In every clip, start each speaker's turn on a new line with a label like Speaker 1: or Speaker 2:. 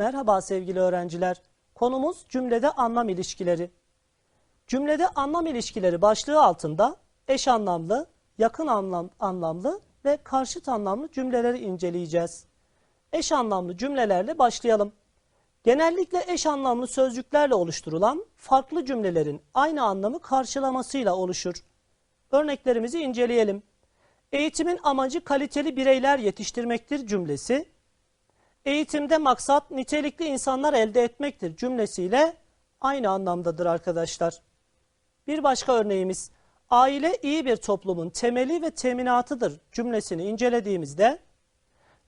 Speaker 1: Merhaba sevgili öğrenciler. Konumuz cümlede anlam ilişkileri. Cümlede anlam ilişkileri başlığı altında eş anlamlı, yakın anlam, anlamlı ve karşıt anlamlı cümleleri inceleyeceğiz. Eş anlamlı cümlelerle başlayalım. Genellikle eş anlamlı sözcüklerle oluşturulan farklı cümlelerin aynı anlamı karşılamasıyla oluşur. Örneklerimizi inceleyelim. Eğitimin amacı kaliteli bireyler yetiştirmektir cümlesi, eğitimde maksat nitelikli insanlar elde etmektir cümlesiyle aynı anlamdadır arkadaşlar. Bir başka örneğimiz, aile iyi bir toplumun temeli ve teminatıdır cümlesini incelediğimizde,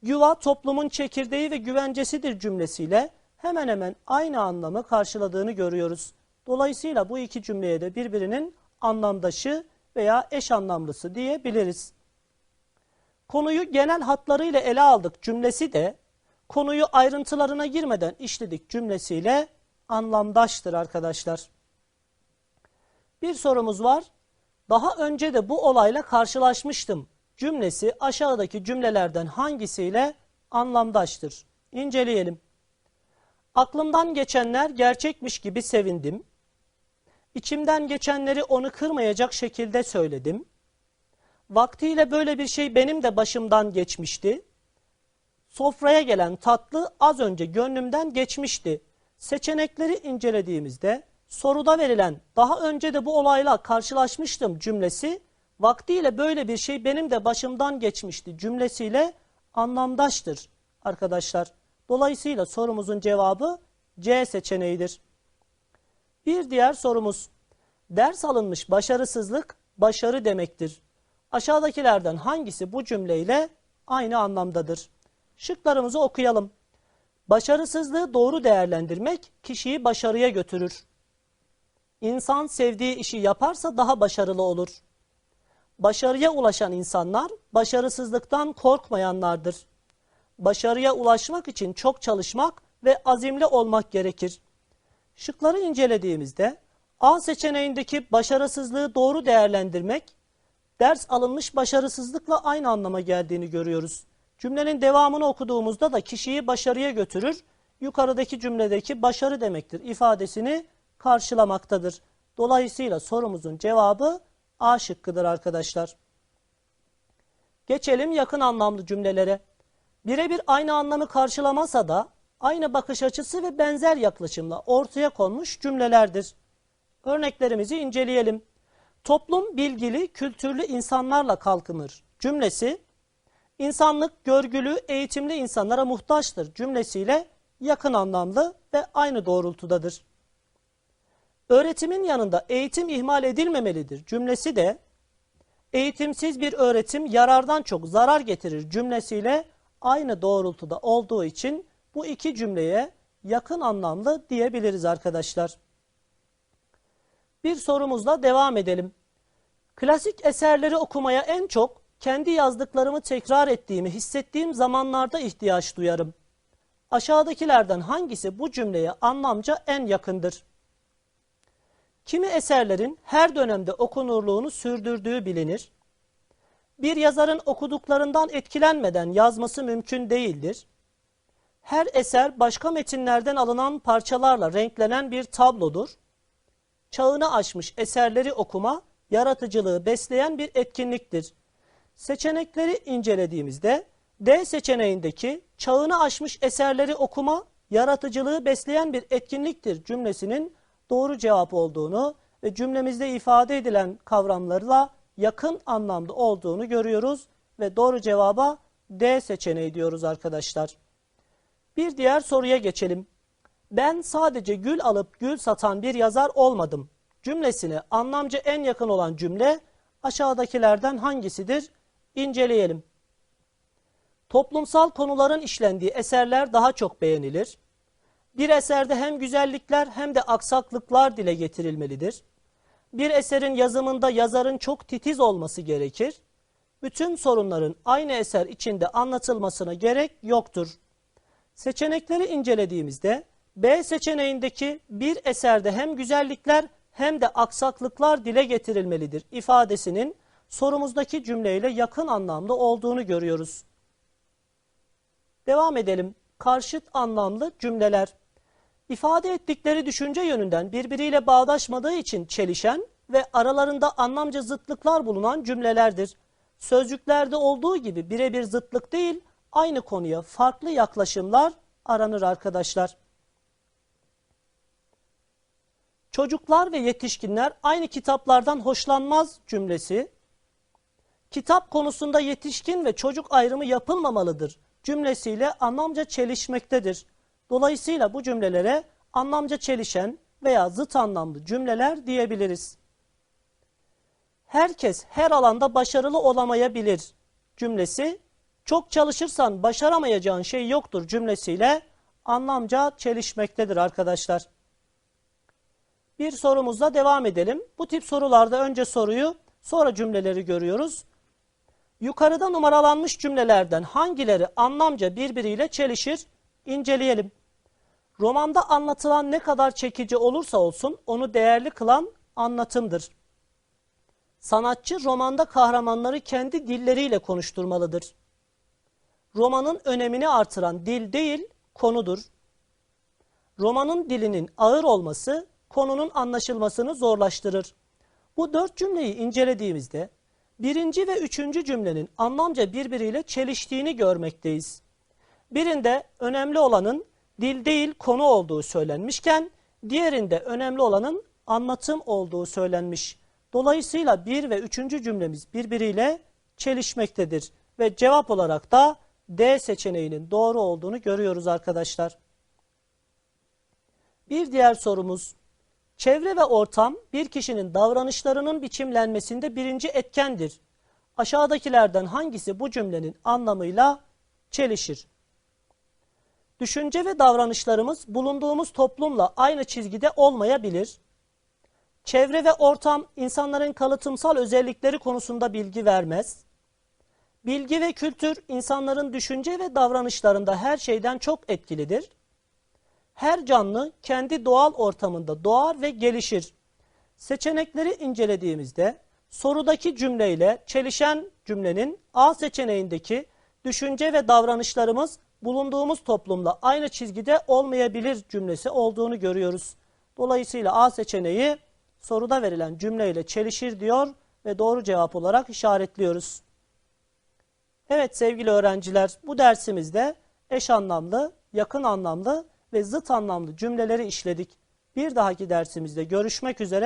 Speaker 1: yuva toplumun çekirdeği ve güvencesidir cümlesiyle hemen hemen aynı anlamı karşıladığını görüyoruz. Dolayısıyla bu iki cümleye de birbirinin anlamdaşı veya eş anlamlısı diyebiliriz. Konuyu genel hatlarıyla ele aldık cümlesi de konuyu ayrıntılarına girmeden işledik cümlesiyle anlamdaştır arkadaşlar. Bir sorumuz var. Daha önce de bu olayla karşılaşmıştım cümlesi aşağıdaki cümlelerden hangisiyle anlamdaştır? İnceleyelim. Aklımdan geçenler gerçekmiş gibi sevindim. İçimden geçenleri onu kırmayacak şekilde söyledim. Vaktiyle böyle bir şey benim de başımdan geçmişti. Sofraya gelen tatlı az önce gönlümden geçmişti. Seçenekleri incelediğimizde soruda verilen daha önce de bu olayla karşılaşmıştım cümlesi vaktiyle böyle bir şey benim de başımdan geçmişti cümlesiyle anlamdaştır arkadaşlar. Dolayısıyla sorumuzun cevabı C seçeneğidir. Bir diğer sorumuz. Ders alınmış başarısızlık başarı demektir. Aşağıdakilerden hangisi bu cümleyle aynı anlamdadır? Şıklarımızı okuyalım. Başarısızlığı doğru değerlendirmek kişiyi başarıya götürür. İnsan sevdiği işi yaparsa daha başarılı olur. Başarıya ulaşan insanlar başarısızlıktan korkmayanlardır. Başarıya ulaşmak için çok çalışmak ve azimli olmak gerekir. Şıkları incelediğimizde A seçeneğindeki başarısızlığı doğru değerlendirmek, ders alınmış başarısızlıkla aynı anlama geldiğini görüyoruz. Cümlenin devamını okuduğumuzda da kişiyi başarıya götürür, yukarıdaki cümledeki başarı demektir ifadesini karşılamaktadır. Dolayısıyla sorumuzun cevabı A şıkkıdır arkadaşlar. Geçelim yakın anlamlı cümlelere. Birebir aynı anlamı karşılamasa da aynı bakış açısı ve benzer yaklaşımla ortaya konmuş cümlelerdir. Örneklerimizi inceleyelim. Toplum bilgili, kültürlü insanlarla kalkınır cümlesi, insanlık görgülü, eğitimli insanlara muhtaçtır cümlesiyle yakın anlamlı ve aynı doğrultudadır. Öğretimin yanında eğitim ihmal edilmemelidir cümlesi de eğitimsiz bir öğretim yarardan çok zarar getirir cümlesiyle aynı doğrultuda olduğu için bu iki cümleye yakın anlamlı diyebiliriz arkadaşlar. Bir sorumuzla devam edelim. Klasik eserleri okumaya en çok kendi yazdıklarımı tekrar ettiğimi hissettiğim zamanlarda ihtiyaç duyarım. Aşağıdakilerden hangisi bu cümleye anlamca en yakındır? Kimi eserlerin her dönemde okunurluğunu sürdürdüğü bilinir. Bir yazarın okuduklarından etkilenmeden yazması mümkün değildir. Her eser başka metinlerden alınan parçalarla renklenen bir tablodur. Çağını aşmış eserleri okuma, yaratıcılığı besleyen bir etkinliktir. Seçenekleri incelediğimizde D seçeneğindeki çağını aşmış eserleri okuma, yaratıcılığı besleyen bir etkinliktir cümlesinin doğru cevap olduğunu ve cümlemizde ifade edilen kavramlarla yakın anlamda olduğunu görüyoruz ve doğru cevaba D seçeneği diyoruz arkadaşlar. Bir diğer soruya geçelim. Ben sadece gül alıp gül satan bir yazar olmadım. Cümlesine anlamca en yakın olan cümle aşağıdakilerden hangisidir? İnceleyelim. Toplumsal konuların işlendiği eserler daha çok beğenilir. Bir eserde hem güzellikler hem de aksaklıklar dile getirilmelidir. Bir eserin yazımında yazarın çok titiz olması gerekir. Bütün sorunların aynı eser içinde anlatılmasına gerek yoktur. Seçenekleri incelediğimizde B seçeneğindeki bir eserde hem güzellikler hem de aksaklıklar dile getirilmelidir ifadesinin sorumuzdaki cümleyle yakın anlamda olduğunu görüyoruz. Devam edelim. karşıt anlamlı cümleler. İfade ettikleri düşünce yönünden birbiriyle bağdaşmadığı için çelişen ve aralarında anlamca zıtlıklar bulunan cümlelerdir. Sözcüklerde olduğu gibi birebir zıtlık değil, aynı konuya farklı yaklaşımlar aranır arkadaşlar. Çocuklar ve yetişkinler aynı kitaplardan hoşlanmaz cümlesi, kitap konusunda yetişkin ve çocuk ayrımı yapılmamalıdır cümlesiyle anlamca çelişmektedir. Dolayısıyla bu cümlelere anlamca çelişen veya zıt anlamlı cümleler diyebiliriz. Herkes her alanda başarılı olamayabilir cümlesi, çok çalışırsan başaramayacağın şey yoktur cümlesiyle anlamca çelişmektedir arkadaşlar. Bir sorumuzla devam edelim. Bu tip sorularda önce soruyu, sonra cümleleri görüyoruz. Yukarıda numaralanmış cümlelerden hangileri anlamca birbiriyle çelişir? İnceleyelim. Romanda anlatılan ne kadar çekici olursa olsun onu değerli kılan anlatımdır. Sanatçı romanda kahramanları kendi dilleriyle konuşturmalıdır. Romanın önemini artıran dil değil, konudur. Romanın dilinin ağır olması konunun anlaşılmasını zorlaştırır. Bu dört cümleyi incelediğimizde birinci ve üçüncü cümlenin anlamca birbiriyle çeliştiğini görmekteyiz. Birinde önemli olanın dil değil konu olduğu söylenmişken diğerinde önemli olanın anlatım olduğu söylenmiş. Dolayısıyla bir ve üçüncü cümlemiz birbiriyle çelişmektedir ve cevap olarak da D seçeneğinin doğru olduğunu görüyoruz arkadaşlar. Bir diğer sorumuz. Çevre ve ortam bir kişinin davranışlarının biçimlenmesinde birinci etkendir. Aşağıdakilerden hangisi bu cümlenin anlamıyla çelişir? Düşünce ve davranışlarımız bulunduğumuz toplumla aynı çizgide olmayabilir. Çevre ve ortam insanların kalıtımsal özellikleri konusunda bilgi vermez. Bilgi ve kültür insanların düşünce ve davranışlarında her şeyden çok etkilidir. Her canlı kendi doğal ortamında doğar ve gelişir. Seçenekleri incelediğimizde sorudaki cümleyle çelişen cümlenin A seçeneğindeki düşünce ve davranışlarımız bulunduğumuz toplumla aynı çizgide olmayabilir cümlesi olduğunu görüyoruz. Dolayısıyla A seçeneği soruda verilen cümleyle çelişir diyor ve doğru cevap olarak işaretliyoruz. Evet sevgili öğrenciler bu dersimizde eş anlamlı, yakın anlamlı ve zıt anlamlı cümleleri işledik. Bir dahaki dersimizde görüşmek üzere.